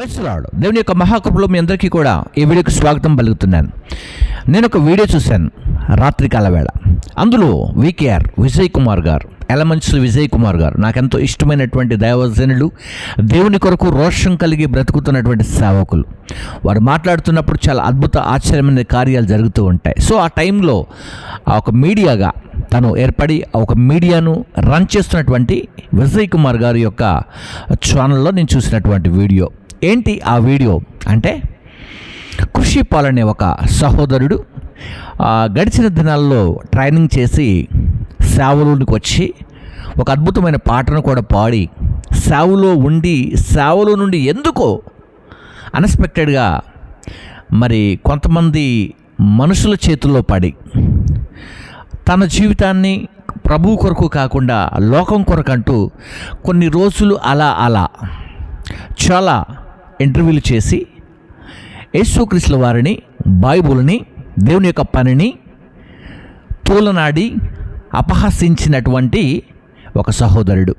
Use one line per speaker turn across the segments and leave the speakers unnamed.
ప్రస్తుతాడు దేవుని యొక్క మహాకృపలో మీ అందరికీ కూడా ఈ వీడియోకి స్వాగతం పలుకుతున్నాను. నేను ఒక వీడియో చూశాను రాత్రికాల వేళ. అందులో వికేఆర్ విజయ్ కుమార్ గారు ఎలమంచుల విజయ్ కుమార్ గారు నాకెంతో ఇష్టమైనటువంటి దైవజనులు దేవుని కొరకు రోషం కలిగి బ్రతుకుతున్నటువంటి సేవకులు. వారు మాట్లాడుతున్నప్పుడు చాలా అద్భుత ఆశ్చర్యమైన కార్యాలు జరుగుతూ ఉంటాయి. సో ఆ టైంలో ఒక మీడియాగా తను ఏర్పడి ఒక మీడియాను రన్ చేస్తున్నటువంటి విజయ్ కుమార్ గారి యొక్క ఛానల్లో నేను చూసినటువంటి వీడియో. ఏంటి ఆ వీడియో అంటే కృషి పాల్ అనే ఒక సహోదరుడు గడిచిన దినాల్లో ట్రైనింగ్ చేసి సేవలోనికి వచ్చి ఒక అద్భుతమైన పాటను కూడా పాడి సేవలో ఉండి సేవలో నుండి ఎందుకో అన్ఎక్స్పెక్టెడ్గా మరి కొంతమంది మనుషుల చేతుల్లో పడి తన జీవితాన్ని ప్రభు కొరకు కాకుండా లోకం కొరకంటూ కొన్ని రోజులు అలా అలా చాలా ఇంటర్వ్యూలు చేసి యేసుక్రీస్తుల వారిని బైబుల్ని దేవుని యొక్క పనిని తూలనాడి అపహసించినటువంటి ఒక సహోదరుడు.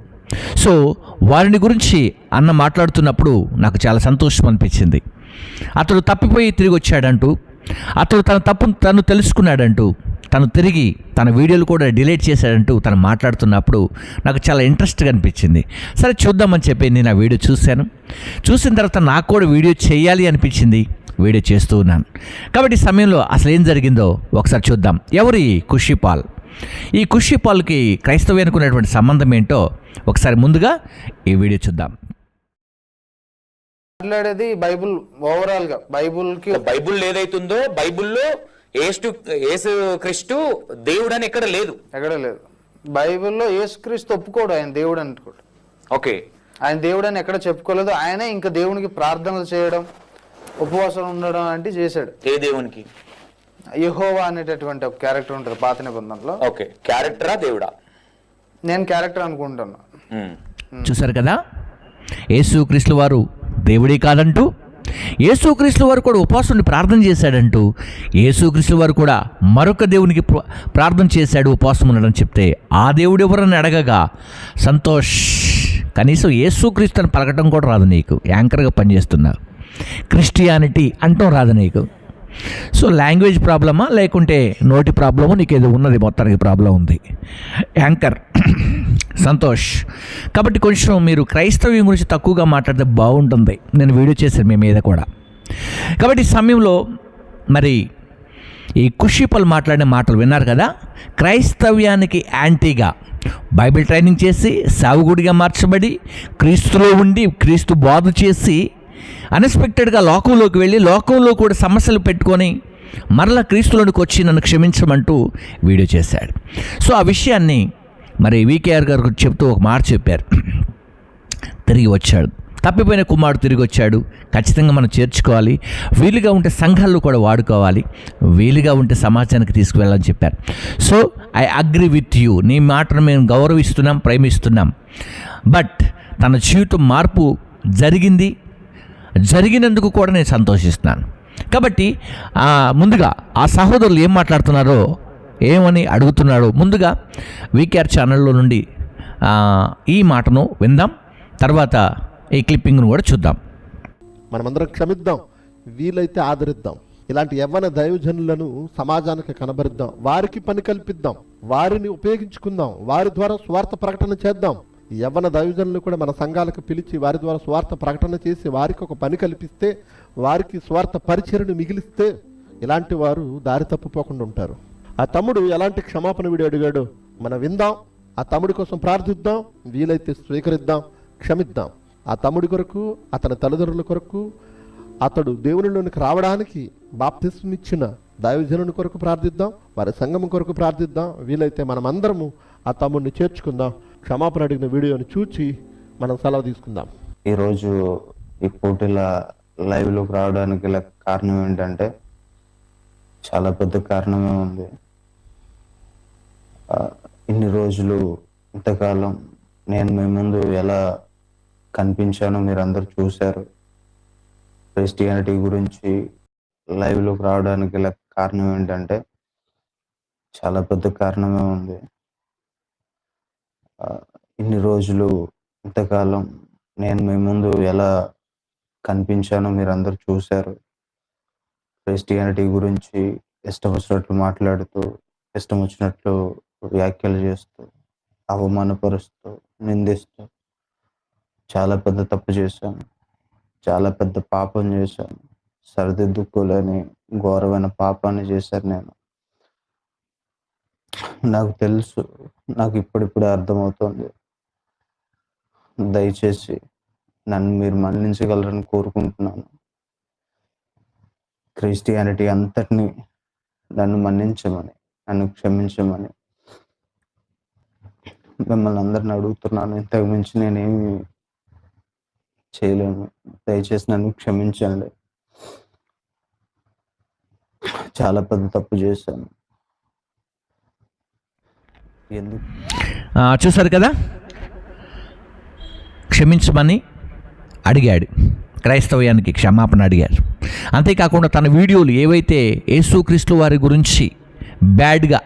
సో వారిని గురించి అన్న మాట్లాడుతున్నప్పుడు నాకు చాలా సంతోషం అనిపించింది. అతడు తప్పిపోయి తిరిగి వచ్చాడంటూ అతడు తన తప్పును తను తెలుసుకున్నాడంటూ తను తిరిగి తన వీడియోలు కూడా డిలీట్ చేశాడంటూ తను మాట్లాడుతున్నప్పుడు నాకు చాలా ఇంట్రెస్ట్గా అనిపించింది. సరే చూద్దామని చెప్పి నేను ఆ వీడియో చూశాను. చూసిన తర్వాత నాకు కూడా వీడియో చేయాలి అనిపించింది. వీడియో చేస్తూ ఉన్నాను. కాబట్టి ఈ సమయంలో అసలు ఏం జరిగిందో ఒకసారి చూద్దాం. ఎవరి ఖుషిపాల్ ఈ ఖుషిపాల్కి క్రైస్తవ్యానికి ఉన్నటువంటి సంబంధం ఏంటో ఒకసారి ముందుగా ఈ వీడియో చూద్దాం.
మాట్లాడేది బైబుల్ ఓవరాల్గా బైబుల్కి బైబుల్
ఏదైతుందో బైబుల్లో ఏసు ఏసు క్రిస్టు దేవుడు అని ఎక్కడ లేదు.
ఎక్కడ లేదు. బైబిల్లో యేసుక్రీస్తు ఒప్పుకోడు ఆయన దేవుడు అనుకోడు
ఓకే.
ఆయన దేవుడు అని ఎక్కడ చెప్పుకోలేదు. ఆయనే ఇంకా దేవునికి ప్రార్థనలు చేయడం ఉపవాసం ఉండడం అంటే చేశాడు.
ఏ దేవునికి?
యహోవా అనేటటువంటి ఒక క్యారెక్టర్ ఉంటుంది పాత నిబంధనలో.
ఓకే. క్యారెక్టరా దేవుడా?
నేను క్యారెక్టర్ అనుకుంటున్నా.
చూశారు కదా? యేసుక్రీస్తుల వారు దేవుడే కాదంటూ యేసుక్రీస్తు వారు కూడా ఉపాసుని ప్రార్థన చేశాడంటూ యేసుక్రీస్తు వారు కూడా మరొక దేవునికి ప్ర- ప్రార్థన చేశాడు ఉపాసం ఉండడం చెప్తే ఆ దేవుడు ఎవరని అడగగా సంతోష్ కనీసం యేసుక్రీస్తు అని పలకటం కూడా రాదు నీకు యాంకర్గా పనిచేస్తున్నావు క్రిస్టియానిటీ అంటం రాదు నీకు. సో లాంగ్వేజ్ ప్రాబ్లమా లేకుంటే నోటి ప్రాబ్లమా నీకు ఏదో ఉన్నది మొత్తానికి ప్రాబ్లం ఉంది. యాంకర్ సంతోష్. కాబట్టి కొంచెం మీరు క్రైస్తవ్యం గురించి తక్కువగా మాట్లాడితే బాగుంటుంది. నేను వీడియో చేశాను మీ మీద కూడా. కాబట్టి ఈ సమయంలో మరి ఈ కుషిపల్ మాట్లాడిన మాటలు విన్నారు కదా? క్రైస్తవ్యానికి యాంటీగా బైబిల్ ట్రైనింగ్ చేసి సావుగుడిగా మార్చబడి క్రీస్తులో ఉండి క్రీస్తు బాధ చేసి అన్ఎక్స్పెక్టెడ్గా లోకంలోకి వెళ్ళి లోకంలో కూడా సమస్యలు పెట్టుకొని మరలా క్రీస్తులోనికి వచ్చి నన్ను క్షమించమంటూ వీడియో చేశాడు. సో ఆ విషయాన్ని మరి వికేఆర్ గారు చెప్తూ ఒక మాట చెప్పారు. తిరిగి వచ్చాడు. తప్పిపోయిన కుమారుడు తిరిగి వచ్చాడు. ఖచ్చితంగా మనం చేర్చుకోవాలి. వీలుగా ఉంటే సంఘాలు కూడా వాడుకోవాలి. వీలుగా ఉంటే సమాజానికి తీసుకువెళ్ళాలని చెప్పారు. So I agree with you నీ మాటను మేము గౌరవిస్తున్నాం ప్రేమిస్తున్నాం. బట్ తన జీవితం మార్పు జరిగింది. జరిగినందుకు కూడా నేను సంతోషిస్తున్నాను. కాబట్టి ముందుగా ఆ సహోదరులు ఏం మాట్లాడుతున్నారో ఏమని అడుగుతున్నాడో ముందుగా వీకేఆర్ ఛానల్లో నుండి ఈ మాటను విందాం. తర్వాత ఈ క్లిప్పింగ్ను కూడా చూద్దాం.
మనమందరం క్షమిద్దాం వీలైతే ఆదరిద్దాం. ఇలాంటి యవ్వన దైవజనులను సమాజానికి కనబరిద్దాం వారికి పని కల్పిద్దాం వారిని ఉపయోగించుకుందాం వారి ద్వారా స్వార్థ ప్రకటన చేద్దాం. యవ్వన దైవజనులు కూడా మన సంఘాలకు పిలిచి వారి ద్వారా స్వార్థ ప్రకటన చేసి వారికి ఒక పని కల్పిస్తే వారికి స్వార్థ పరిచయను మిగిలిస్తే ఇలాంటి వారు దారి తప్పిపోకుండా ఉంటారు. ఆ తమ్ముడు ఎలాంటి క్షమాపణ వీడియో అడిగాడు? మనం విందాం. ఆ తమ్ముడి కోసం ప్రార్థిద్దాం. వీలైతే స్వీకరిద్దాం. క్షమిద్దాం. ఆ తమ్ముడి కొరకు అతని తల్లిదండ్రుల కొరకు అతడు దేవునిలోనికి రావడానికి బాప్తిస్మ ఇచ్చిన దైవజనుని కొరకు ప్రార్థిద్దాం. వారి సంఘం కొరకు ప్రార్థిద్దాం. వీలైతే మనమందరము ఆ తమ్ముడిని చేర్చుకుందాం. క్షమాపణ అడిగిన వీడియోని చూచి మనం సెలవు తీసుకుందాం.
ఈరోజు ఈ పోటీల లైవ్లోకి రావడానికి గల కారణం ఏంటంటే చాలా పెద్ద కారణమే ఉంది. ఇన్ని రోజులు ఇంతకాలం నేను మీ ముందు ఎలా కనిపించానో మీరు అందరు చూశారు. క్రిస్టియానిటీ గురించి లైవ్లోకి రావడానికి కారణం ఏంటంటే చాలా పెద్ద కారణమే ఉంది. ఇన్ని రోజులు ఇంతకాలం నేను మీ ముందు ఎలా కనిపించాను మీరు అందరు చూశారు. క్రిస్టియానిటీ గురించి ఇష్టం వచ్చినట్లు మాట్లాడుతూ ఇష్టం వచ్చినట్లు వ్యాఖ్యలు చేస్తూ అవమానపరుస్తూ నిందిస్తూ చాలా పెద్ద తప్పు చేశాను. చాలా పెద్ద పాపం చేశాను. సరిదిద్దుకోలేని ఘోరమైన పాపాన్ని చేశాను నేను. నాకు తెలుసు నాకు ఇప్పుడిప్పుడే అర్థమవుతుంది. దయచేసి నన్ను మీరు మన్నించగలరని కోరుకుంటున్నాను. క్రిస్టియానిటీ అంతటిని నన్ను మన్నించమని నన్ను క్షమించమని మిమ్మల్ని అందరిని అడుగుతున్నాను. ఇంతకు మించి నేనేమి చేయలేను. దయచేసి నన్ను క్షమించండి. చాలా పెద్ద తప్పు చేశాను. ఎందుకు?
ఆ, చూశారు కదా? క్షమించమని అడిగాడు. క్రైస్తవ్యానికి క్షమాపణ అడిగారు. అంతేకాకుండా తన వీడియోలు ఏవైతే యేసుక్రీస్తు వారి గురించి బ్యాడ్గా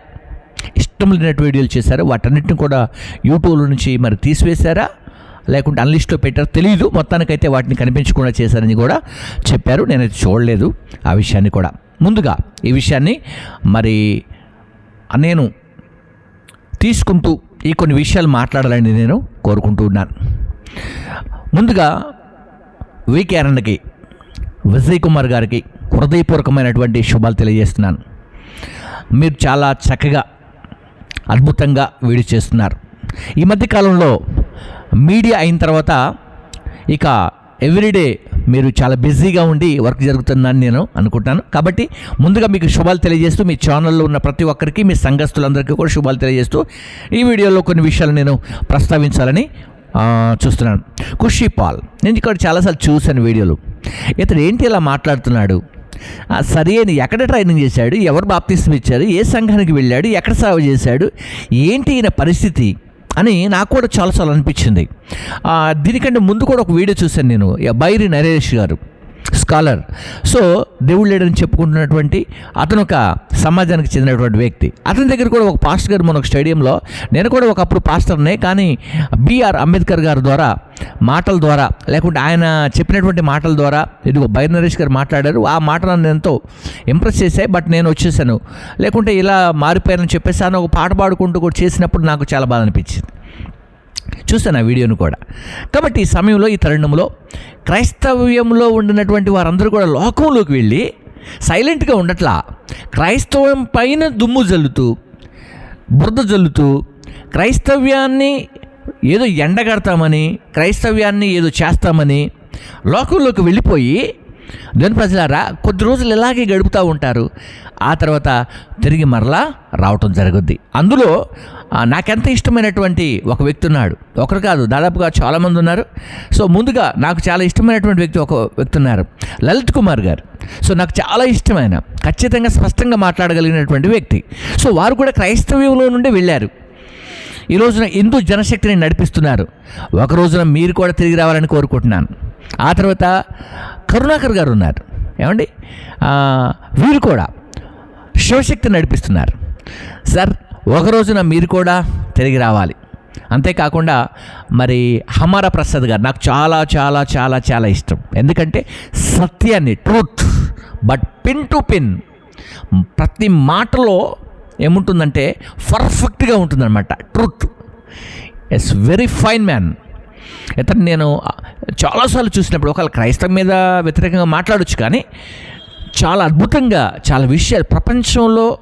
ఇష్టం లేనట్టు వీడియోలు చేశారు. వాటన్నిటిని కూడా యూట్యూబ్ నుంచి మరి తీసివేశారా? లేకుంటే అన్లిస్ట్లో పెట్టారు? తెలియదు మొత్తానికైతే వాటిని కనిపించకుండా చేశారని కూడా చెప్పారు. నేనైతే చూడలేదు ఆ విషయాన్ని కూడా. ముందుగా ఈ విషయాన్ని మరి నేను తీసుకుంటూ ఈ కొన్ని విషయాలు మాట్లాడాలని నేను కోరుకుంటూ ఉన్నాను. ముందుగా వికే అరణ్కి విజయ్ కుమార్ గారికి హృదయపూర్వకమైనటువంటి శుభాలు తెలియజేస్తున్నాను. మీరు చాలా చక్కగా అద్భుతంగా వేడి చేస్తున్నారు. ఈ మధ్య కాలంలో మీడియా అయిన తర్వాత ఇక ఎవ్రీడే మీరు చాలా బిజీగా ఉండి వర్క్ జరుగుతుందని నేను అనుకుంటాను కాబట్టి ముందుగా మీకు శుభాలు తెలియజేస్తూ మీ ఛానల్లో ఉన్న ప్రతి ఒక్కరికి మీ సంఘస్థులందరికీ కూడా శుభాలు తెలియజేస్తూ ఈ వీడియోలో కొన్ని విషయాలు నేను ప్రస్తావించాలని చూస్తున్నాను. ఖుషి పాల్. నేను ఇక్కడ చాలాసార్లు చూశాను వీడియోలు. ఇతడు ఏంటి ఇలా మాట్లాడుతున్నాడు? సరి అని ఎక్కడ ట్రైనింగ్ చేశాడు? ఎవరు బాప్తిస్తం ఇచ్చారు? ఏ సంఘానికి వెళ్ళాడు? ఎక్కడ సేవ చేశాడు? ఏంటి ఈయన పరిస్థితి? అని నాకు కూడా చాలాసార్లు అనిపించింది. దీనికంటే ముందు కూడా ఒక వీడియో చూశాను నేను. బైరి నరేష్ గారు. స్కాలర్. సో దేవుడు లేడని చెప్పుకుంటున్నటువంటి అతను ఒక సమాజానికి చెందినటువంటి వ్యక్తి. అతని దగ్గర కూడా ఒక పాస్టర్ గారు మన ఒక స్టేడియంలో నేను కూడా ఒకప్పుడు పాస్టర్నే కానీ బిఆర్ అంబేద్కర్ గారి ద్వారా మాటల ద్వారా లేకుంటే ఆయన చెప్పినటువంటి మాటల ద్వారా ఇదిగో బైర్ నరేష్ గారు మాట్లాడారు. ఆ మాట నన్ను ఎంతో ఇంప్రెస్ చేశాయి బట్ నేను వచ్చేసాను. లేకుంటే ఇలా మారిపోయానని చెప్పేసి ఆయన ఒక పాట పాడుకుంటూ కూడా చేసినప్పుడు నాకు చాలా బాధ అనిపించింది. చూశాను ఆ వీడియోను కూడా. కాబట్టి ఈ సమయంలో ఈ తరుణంలో క్రైస్తవ్యంలో ఉండినటువంటి వారందరూ కూడా లోకంలోకి వెళ్ళి సైలెంట్గా ఉండట్లా. క్రైస్తవం పైన దుమ్ము జల్లుతూ బురద జల్లుతూ క్రైస్తవ్యాన్ని ఏదో ఎండగడతామని క్రైస్తవ్యాన్ని ఏదో చేస్తామని లోకంలోకి వెళ్ళిపోయి దేని ప్రజలారా కొద్ది రోజులు ఇలాగే గడుపుతూ ఉంటారు. ఆ తర్వాత తిరిగి మరలా రావటం జరుగుద్ది. అందులో నాకెంత ఇష్టమైనటువంటి ఒక వ్యక్తి ఉన్నాడు. ఒకరు కాదు దాదాపుగా చాలామంది ఉన్నారు. సో ముందుగా నాకు చాలా ఇష్టమైనటువంటి వ్యక్తి ఒక వ్యక్తి ఉన్నారు. లలిత్ కుమార్ గారు. సో నాకు చాలా ఇష్టమైన ఖచ్చితంగా స్పష్టంగా మాట్లాడగలిగినటువంటి వ్యక్తి. సో వారు కూడా క్రైస్తవ్యంలో నుండి వెళ్ళారు. ఈ రోజున హిందూ జనశక్తిని నడిపిస్తున్నారు. ఒక రోజున మీరు కూడా తిరిగి రావాలని కోరుకుంటున్నాను. ఆ తర్వాత కరుణాకర్ గారు ఉన్నారు. ఏమండి? వీరు కూడా శివశక్తి నడిపిస్తున్నారు. సార్ ఒక రోజున మీరు కూడా తిరిగి రావాలి. అంతేకాకుండా మరి హమారా ప్రసాద్ గారు నాకు చాలా చాలా చాలా చాలా ఇష్టం. ఎందుకంటే సత్యాన్ని truth but pin to pin ప్రతి మాటలో ఏముంటుందంటే పర్ఫెక్ట్గా ఉంటుందన్నమాట truth. Yes very fine man ఇతను నేను చాలాసార్లు చూసినప్పుడు ఒకవేళ క్రైస్తవం మీద వ్యతిరేకంగా మాట్లాడొచ్చు కానీ చాలా అద్భుతంగా చాలా విషయాలు ప్రపంచంలో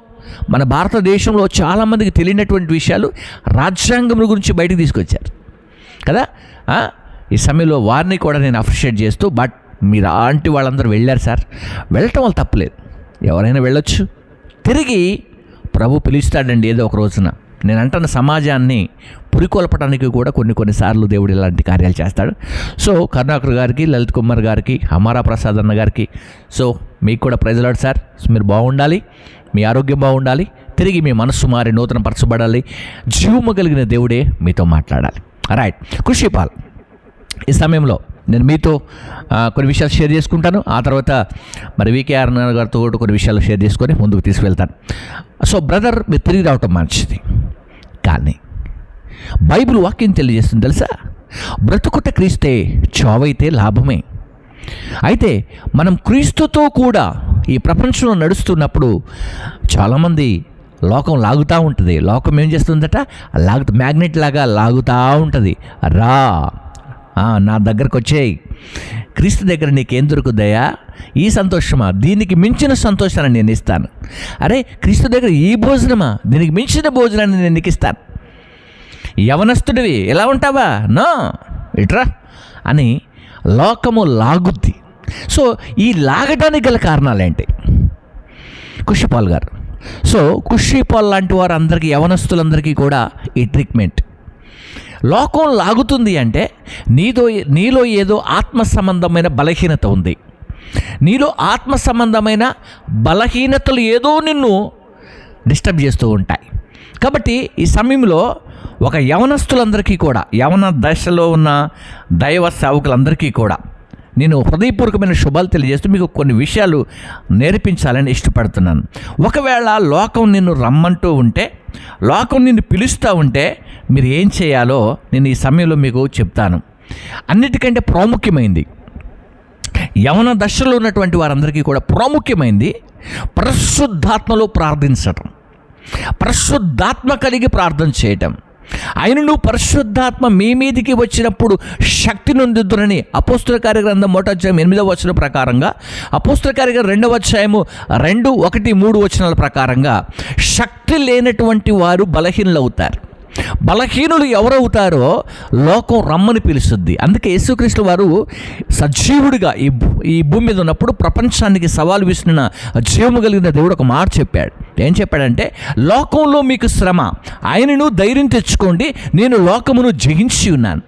మన భారతదేశంలో చాలామందికి తెలియనటువంటి విషయాలు రాజ్యాంగం గురించి బయటకు తీసుకొచ్చారు. కదా? ఈ సమయంలో వారిని కూడా నేను అప్రిషియేట్ చేస్తూ బట్ మీరు వాళ్ళందరూ వెళ్ళారు సార్. వెళ్ళటం వల్ల తప్పలేదు. ఎవరైనా వెళ్ళొచ్చు. తిరిగి ప్రభు పిలుస్తాడండి ఏదో ఒక రోజున. నేను అంటున్న సమాజాన్ని పురికొల్పడానికి కూడా కొన్ని కొన్నిసార్లు దేవుడు ఇలాంటి కార్యాలు చేస్తాడు. సో కరుణాకర్ గారికి లలిత్ కుమార్ గారికి హమారా ప్రసాద్ అన్న గారికి సో మీకు కూడా ప్రజలాడు సార్. మీరు బాగుండాలి మీ ఆరోగ్యం బాగుండాలి తిరిగి మీ మనస్సు మారి నూతన పరచబడాలి జీవము కలిగిన దేవుడే మీతో మాట్లాడాలి. రైట్ కృషిపాల్ ఈ సమయంలో నేను మీతో కొన్ని విషయాలు షేర్ చేసుకుంటాను. ఆ తర్వాత మరి వికేఆర్ గారితో కూడా కొన్ని విషయాలు షేర్ చేసుకొని ముందుకు తీసుకువెళ్తాను సో బ్రదర్ మీరు తిరిగి రావటం మంచిది. కానీ బైబిల్ వాక్యం తెలియజేస్తుంది తెలుసా? బ్రతుకుట క్రీస్తే చావైతే లాభమే. అయితే మనం క్రీస్తుతో కూడా ఈ ప్రపంచంలో నడుస్తున్నప్పుడు చాలామంది లోకం లాగుతూ ఉంటుంది. లోకం ఏం చేస్తుందట? లాగు మ్యాగ్నెట్ లాగా లాగుతూ ఉంటుంది. రా. నా దగ్గరకు వచ్చేయి. క్రీస్తు దగ్గర నీకేం దొరుకుద్దయా ఈ సంతోషమా? దీనికి మించిన సంతోషాన్ని నేను ఇస్తాను. అరే క్రీస్తు దగ్గర ఈ భోజనమా? దీనికి మించిన భోజనాన్ని నేను నీకు ఇస్తాను. యవనస్తుడివి ఎలా ఉంటావా? నో ఇట్రా అని లోకము లాగుద్ది. సో ఈ లాగడానికి గల కారణాలేంటి? కుషిపాల్ గారు. సో కుషిపాల్ లాంటి వారు అందరికీ యవనస్తులందరికీ కూడా ఈ ట్రీట్మెంట్. లోకం లాగుతుంది అంటే నీదో నీలో ఏదో ఆత్మ సంబంధమైన బలహీనత ఉంది. నీలో ఆత్మ సంబంధమైన బలహీనతలు ఏదో నిన్ను డిస్టర్బ్ చేస్తూ ఉంటాయి. కాబట్టి ఈ సమయంలో ఒక యవనస్తులందరికీ కూడా యవన దశలో ఉన్న దైవ సేవకులందరికీ కూడా నేను హృదయపూర్వకమైన శుభాలు తెలియజేస్తూ మీకు కొన్ని విషయాలు నేర్పించాలని ఇష్టపడుతున్నాను. ఒకవేళ లోకం నిన్ను రమ్మంటూ ఉంటే లోకం నిన్ను పిలుస్తూ ఉంటే మీరు ఏం చేయాలో నేను ఈ సమయంలో మీకు చెప్తాను. అన్నిటికంటే ప్రాముఖ్యమైంది యవన దశలో ఉన్నటువంటి వారందరికీ కూడా ప్రాముఖ్యమైంది పరిశుద్ధాత్మలో ప్రార్థించటం. పరిశుద్ధాత్మ కలిగి ప్రార్థన చేయటం. ఆయనను పరిశుద్ధాత్మ మీ మీదికి వచ్చినప్పుడు శక్తి నొందుతునని అపోస్తుల కార్యగ్రంథం మొదటి ఎనిమిదవ వచనం ప్రకారంగా అపోస్తుల కార్యగ్రంథం రెండవ అధ్యాయము రెండు ఒకటి మూడు వచనాల ప్రకారంగా శక్తి లేనటువంటి వారు బలహీనులవుతారు. బలహీనులు ఎవరవుతారో లోకం రమ్మని పిలుస్తుంది. అందుకే యేసుక్రీస్తు వారు సజీవుడిగా ఈ ఈ భూమి మీద ఉన్నప్పుడు ప్రపంచానికి సవాలు విసిన జీవము కలిగిన దేవుడు ఒక మాట చెప్పాడు. ఏం చెప్పాడంటే లోకంలో మీకు శ్రమ ఆయనను ధైర్యం తెచ్చుకోండి నేను లోకమును జయించి ఉన్నాను.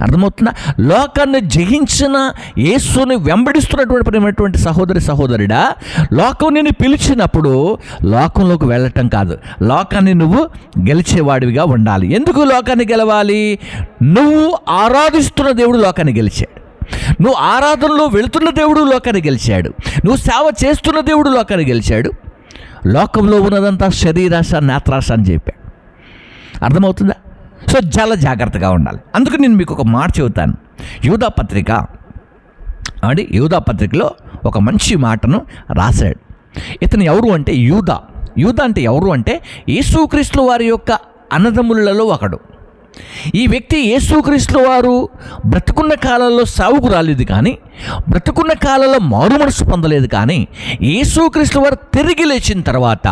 అర్థమవుతుందా? లోకాన్ని జయించిన యేసుని వెంబడిస్తున్నటువంటి ప్రేమటువంటి సహోదరి సహోదరుడా లోకం నిన్ను పిలిచినప్పుడు లోకంలోకి వెళ్ళటం కాదు. లోకాన్ని నువ్వు గెలిచేవాడివిగా ఉండాలి. ఎందుకు లోకాన్ని గెలవాలి? నువ్వు ఆరాధిస్తున్న దేవుడు లోకాన్ని గెలిచాడు. నువ్వు ఆరాధనలో వెళుతున్న దేవుడు లోకాన్ని గెలిచాడు. నువ్వు సేవ చేస్తున్న దేవుడు లోకాన్ని గెలిచాడు. లోకంలో ఉన్నదంతా శరీరాశ నేత్రాశ అని చెప్పాడు. అర్థమవుతుందా? సో చాలా జాగ్రత్తగా ఉండాలి. అందుకు నేను మీకు ఒక మాట చెబుతాను. యూదా పత్రిక అండి యూదా పత్రికలో ఒక మంచి మాటను రాశాడు. ఇతను ఎవరు అంటే యూదా. యూదా అంటే ఎవరు అంటే యేసుక్రీస్తు వారి యొక్క అన్నదమ్ములలో ఒకడు. ఈ వ్యక్తి యేసుక్రీస్తు వారు బ్రతుకున్న కాలంలో సావుకు రాలేదు కానీ బ్రతుకున్న కాలంలో మారు మనసు పొందలేదు కానీ యేసుక్రీస్తు వారు తిరిగి లేచిన తర్వాత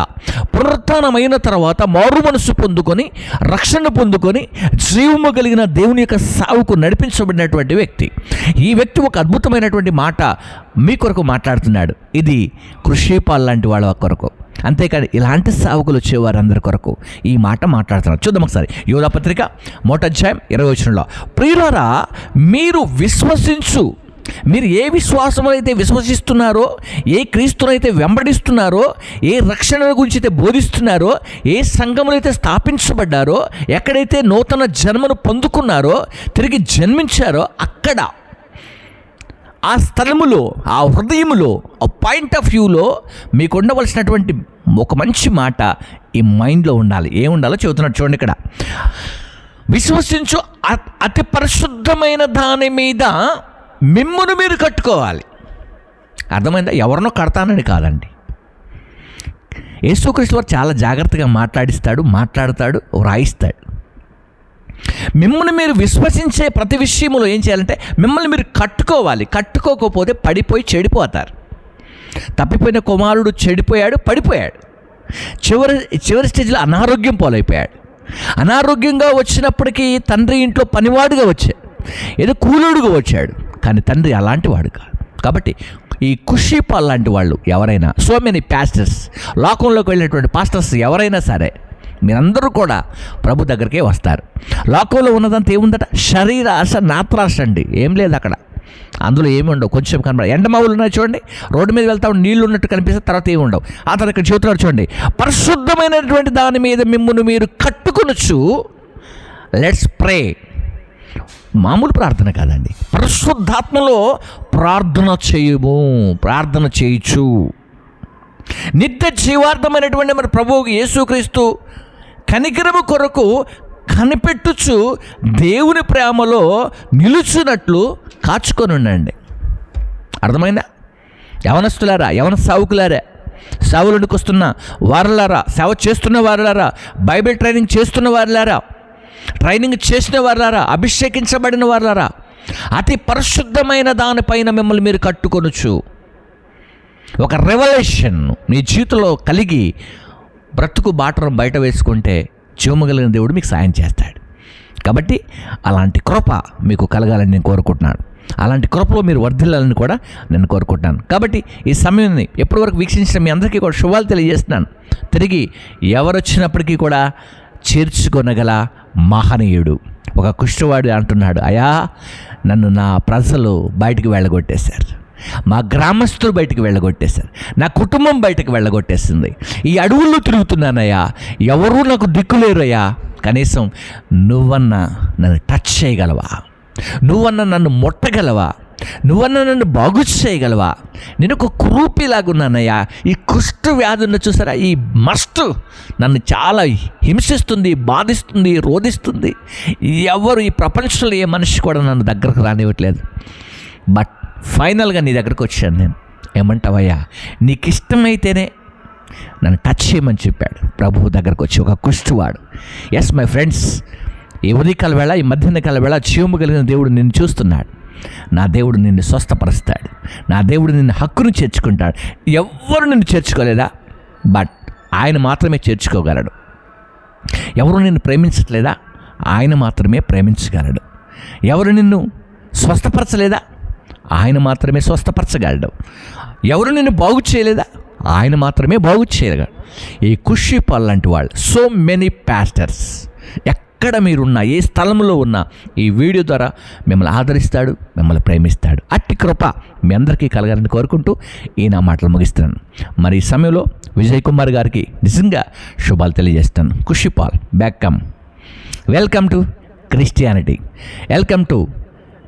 పునరుత్నమైన తర్వాత మారు మనసు పొందుకొని రక్షణ పొందుకొని జీవము కలిగిన దేవుని యొక్క సావుకు నడిపించబడినటువంటి వ్యక్తి. ఈ వ్యక్తి ఒక అద్భుతమైనటువంటి మాట మీ కొరకు మాట్లాడుతున్నాడు. ఇది కృషిపాల్ లాంటి వాళ్ళ కొరకు. అంతేకాని ఇలాంటి సావుకులు వచ్చేవారందరి కొరకు. ఈ మాట మాట్లాడుతున్నారు చూద్దాం ఒకసారి. యోధా పత్రిక మోటాధ్యాయం ఇరవై వచ్చినలో ప్రియులారా మీరు విశ్వసించు. మీరు ఏ విశ్వాసములు అయితే విశ్వసిస్తున్నారో ఏ క్రీస్తునైతే వెంబడిస్తున్నారో ఏ రక్షణ గురించి అయితే బోధిస్తున్నారో ఏ సంఘములు అయితే స్థాపించబడ్డారో ఎక్కడైతే నూతన జన్మను పొందుకున్నారో తిరిగి జన్మించారో అక్కడ ఆ స్థలములో ఆ హృదయములో ఆ పాయింట్ ఆఫ్ వ్యూలో మీకు ఉండవలసినటువంటి ఒక మంచి మాట ఈ మైండ్లో ఉండాలి. ఏం ఉండాలో చెబుతున్నాడు చూడండి ఇక్కడ. విశ్వసించు అతి పరిశుద్ధమైన దాని మీద మిమ్మును మీరు కట్టుకోవాలి. అర్థమైందా? ఎవరినో కడతానని కాదండి. యేసుక్రీస్తు వారు చాలా జాగ్రత్తగా మాట్లాడిస్తాడు మాట్లాడతాడు వ్రాయిస్తాడు మిమ్మల్ని మీరు విశ్వసించే ప్రతి విషయంలో ఏం చేయాలంటే మిమ్మల్ని మీరు కట్టుకోవాలి. కట్టుకోకపోతే పడిపోయి చెడిపోతారు. తప్పిపోయిన కుమారుడు చెడిపోయాడు పడిపోయాడు. చివరి చివరి స్టేజ్లో అనారోగ్యం పాలైపోయాడు. అనారోగ్యంగా వచ్చినప్పటికీ తండ్రి ఇంట్లో పనివాడుగా వచ్చాడు ఏదో కూలుడుగా వచ్చాడు. కానీ తండ్రి అలాంటి వాడు కాదు. కాబట్టి ఈ కుషిపాల్ లాంటి వాళ్ళు ఎవరైనా సో మెనీ పాస్టర్స్ లోకంలోకి వెళ్ళినటువంటి పాస్టర్స్ ఎవరైనా సరే మీరందరూ కూడా ప్రభు దగ్గరికే వస్తారు. లోకంలో ఉన్నదంతా ఏముందట? శరీర ఆశ నాత్రాశ అండి. ఏం లేదు అక్కడ. అందులో ఏమి ఉండవు. కొంచెం కనబడ ఎండమావులు ఉన్నాయి చూడండి. రోడ్డు మీద వెళ్తా నీళ్ళు ఉన్నట్టు కనిపిస్తే తర్వాత ఏమి ఉండవు. ఆ తర్వాత ఇక్కడ చెబుతున్నాడు చూడండి. పరిశుద్ధమైనటువంటి దాని మీద మిమ్మల్ని మీరు కట్టుకొనొచ్చు. Let's pray. మామూలు ప్రార్థన కాదండి. పరిశుద్ధాత్మలో ప్రార్థన చేయము. ప్రార్థన చేయొచ్చు నిత్య జీవార్థమైనటువంటి మన ప్రభువు యేసుక్రీస్తు కనికరము కొరకు కనిపెట్టుచు దేవుని ప్రేమలో నిలుచున్నట్లు కాచుకొని ఉండండి అర్థమైందా? యవనస్తులారా యవన సావుకులారా సేవలకు వస్తున్న వారలారా సేవ చేస్తున్న వారలారా బైబిల్ ట్రైనింగ్ చేస్తున్న వారలారా ట్రైనింగ్ చేసిన వారలారా అభిషేకించబడిన వారలారా అతి పరిశుద్ధమైన దానిపైన మిమ్మల్ని మీరు కట్టుకొనొచ్చు ఒక రెవల్యూషన్ మీ జీవితంలో కలిగి బ్రతుకు బాటను బయట వేసుకుంటే చూమగలిగిన దేవుడు మీకు సాయం చేస్తాడు. కాబట్టి అలాంటి కృప మీకు కలగాలని నేను కోరుకుంటున్నాను. అలాంటి కృపలో మీరు వర్ధిల్లాలని కూడా నేను కోరుకుంటున్నాను. కాబట్టి ఈ సమయాన్ని ఎప్పటి వరకు వీక్షించిన మీ అందరికీ కూడా శుభాలు తెలియజేస్తున్నాను. తిరిగి ఎవరు వచ్చినప్పటికీ కూడా చేర్చుకొనగల మహనీయుడు ఒక కుష్ఠవాడు అంటున్నాడు అయా నన్ను నా ప్రజలు బయటికి వెళ్ళగొట్టేశారు. మా గ్రామస్తులు బయటకు వెళ్ళగొట్టేశారు. నా కుటుంబం బయటకు వెళ్ళగొట్టేసింది. ఈ అడవుల్లో తిరుగుతున్నానయ్యా. ఎవరూ నాకు దిక్కులేరయ్యా కనీసం నువ్వన్నా నన్ను టచ్ చేయగలవా? నువ్వన్నా నన్ను ముట్టగలవా? నువ్వన్నా నన్ను బాగు చేయగలవా? నేను ఒక కురూపిలాగున్నానయ్యా ఈ కుష్టు వ్యాధి ఉన్న చూసారా? ఈ మస్ట్ నన్ను చాలా హింసిస్తుంది బాధిస్తుంది రోధిస్తుంది. ఎవరు ఈ ప్రపంచంలో ఏ మనిషి కూడా నన్ను దగ్గరకు రానివ్వట్లేదు. బట్ ఫైనల్గా నీ దగ్గరకు వచ్చాను నేను. ఏమంటావయ్యా? నీకు ఇష్టమైతేనే నన్ను టచ్ చేయమని చెప్పాడు. ప్రభువు దగ్గరకు వచ్చి ఒక కుష్టివాడు. ఎస్ మై ఫ్రెండ్స్ ఈ ఉదయకాల వేళ ఈ మధ్యాహ్న కాల వేళ చీము కలిగిన దేవుడు నిన్ను చూస్తున్నాడు. నా దేవుడు నిన్ను స్వస్థపరుస్తాడు. నా దేవుడు నిన్ను హక్కును చేర్చుకుంటాడు. ఎవ్వరు నిన్ను చేర్చుకోలేదా? బట్ ఆయన మాత్రమే చేర్చుకోగలడు. ఎవరు నిన్ను ప్రేమించట్లేదా? ఆయన మాత్రమే ప్రేమించగలడు. ఎవరు నిన్ను స్వస్థపరచలేదా? ఆయన మాత్రమే స్వస్థపరచగలడు. ఎవరు నిన్ను బాగు చేయలేదా? ఆయన మాత్రమే బాగు చేయగలడు. ఈ కుషి లాంటి వాళ్ళు సో మెనీ ప్యాస్టర్స్ ఎక్కడ మీరున్నా ఏ స్థలంలో ఉన్నా ఈ వీడియో ద్వారా మిమ్మల్ని ఆదరిస్తాడు మిమ్మల్ని ప్రేమిస్తాడు. అట్టి కృప మీ అందరికీ కలగాలని కోరుకుంటూ ఈ నా మాటలు ముగిస్తున్నాను. మరి ఈ సమయంలో విజయ్ కుమార్ గారికి నిజంగా శుభాలు తెలియజేస్తాను Kushipal back come welcome to Christianity welcome to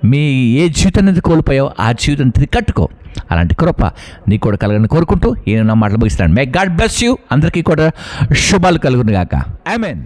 మీ ఏ జీవితం అనేది కోల్పోయావో ఆ జీవితం తిరిగి కట్టుకో. అలాంటి కృప నీ కూడా కలగని కోరుకుంటూ నేను నా మాటలు ముగిస్తాను మే గాడ్ బ్లెస్ యూ అందరికీ కూడా శుభాలు కలుగును గాక. I mean